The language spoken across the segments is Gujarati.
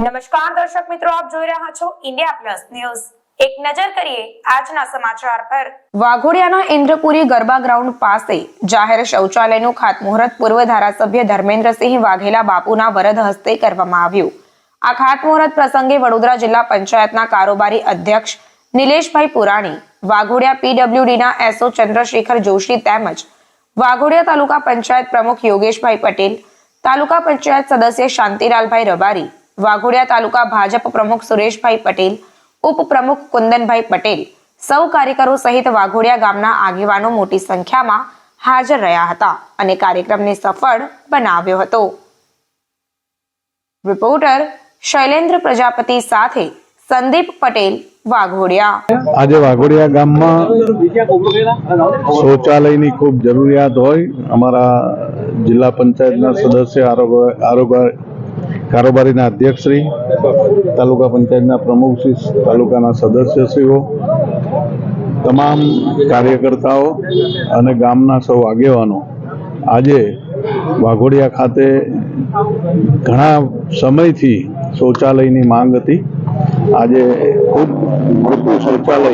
નમસ્કાર દર્શક મિત્રો, આપ જોઈ રહ્યા છો ઇન્ડિયા પ્લસ ન્યૂઝ. એક નજર કરીએ આજના સમાચાર પર. વાઘોડિયાના ઇન્દ્રપુરી ગરબા ગ્રાઉન્ડ પાસે જાહેર શૌચાલયનું ખાતમુહૂર્ત પૂર્વ ધારાસભ્ય ધર્મેન્દ્રસિંહ વાઘેલા બાપુના વરદ હસ્તે કરવામાં આવ્યું. આ ખાતમુહૂર્ત પ્રસંગે વડોદરા જિલ્લા પંચાયતના કારોબારી અધ્યક્ષ નિલેશભાઈ પુરાણી, વાઘોડિયા પીડબ્લ્યુડીના એસઓ ચંદ્રશેખર જોશી તેમજ વાઘોડિયા તાલુકા પંચાયત પ્રમુખ યોગેશભાઈ પટેલ, તાલુકા પંચાયત સદસ્ય શાંતિલાલભાઈ રબારી વાઘોડિયા તાલુકા ભાજપ પ્રમુખ સુરેશભાઈ પટેલ, ઉપપ્રમુખ કુંદનભાઈ પટેલ સૌ કાર્યકરો સહિત વાઘોડિયા ગામના આગેવાનો મોટી સંખ્યામાં હાજર રહ્યા હતા અને કાર્યક્રમને સફળ બનાવ્યો હતો. રિપોર્ટર શૈલેન્દ્ર પ્રજાપતિ સાથે સંદીપ પટેલ, વાઘોડિયા. આજે વાઘોડિયા ગામમાં શૌચાલયની ખૂબ જરૂરિયાત હોય. અમારા જિલ્લા પંચાયતના સદસ્ય આરોગ્ય કારોબારીના અધ્યક્ષશ્રી, તાલુકા પંચાયતના પ્રમુખશ્રી તાલુકાના સદસ્યશ્રીઓ, તમામ કાર્યકર્તાઓ અને ગામના સૌ આગેવાનો. આજે વાઘોડિયા ખાતે ઘણા સમયથી શૌચાલયની માંગ હતી. આજે ખૂબ મોટું શૌચાલય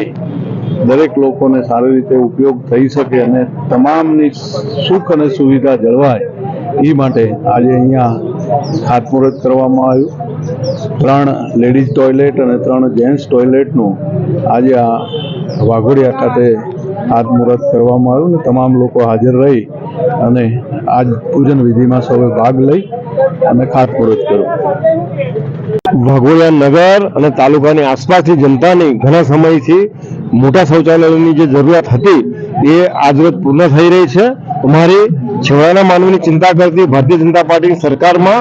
દરેક લોકોને સારી રીતે ઉપયોગ થઈ શકે અને તમામની સુખ અને સુવિધા જળવાય એ માટે આજે અહીંયા ખાતમુહૂર્ત કરવામાં આવ્યું. ત્રણ લેડીઝ ટોયલેટ અને ત્રણ જેન્ટ્સ ટોયલેટનું આજે આ વાઘોડિયા ખાતે ખાતમુહૂર્ત કરવામાં આવ્યું અને તમામ લોકો હાજર રહી અને આજ પૂજન વિધિમાં સૌએ ભાગ લઈ અને ખાતમુહૂર્ત કર્યું. વાઘોડિયા નગર અને તાલુકાની આસપાસની જનતાની ઘણા સમયથી મોટા શૌચાલયોની જે જરૂરિયાત હતી, એ આજરોજ પૂર્ણ થઈ રહી છે. અમારી છેવાડાના માનવીની ચિંતા કરતી ભારતીય જનતા પાર્ટીની સરકારમાં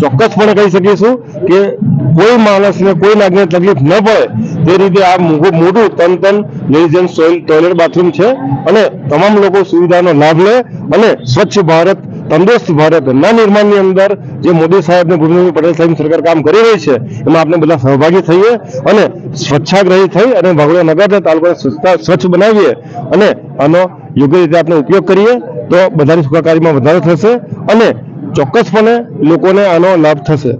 ચોક્કસપણે કહી શકીશું કે કોઈ માણસને કોઈ નાગરિકને તકલીફ ન પડે તે રીતે આ મોટું તન તન લેડીઝ સોઇલ ટોયલેટ બાથરૂમ છે અને તમામ લોકો સુવિધાનો લાભ લે અને સ્વચ્છ ભારત, તંદુરસ્ત ભારતના નિર્માણની અંદર જે મોદી સાહેબ ને ભૂપેન્દ્ર પટેલ સાહેબની સરકાર કામ કરી રહી છે, એમાં આપણે બધા સહભાગી થઈએ અને સ્વચ્છાગ્રહી થઈ અને વાઘોડિયા નગરના તાલુકાને સ્વચ્છતા સ્વચ્છ બનાવીએ અને આનો યોગ્ય રીતે આપણે ઉપયોગ કરીએ. તો બધાની સુખાકારીમાં વધારો થશે અને ચોક્કસપણે લોકોને આનો લાભ થશે.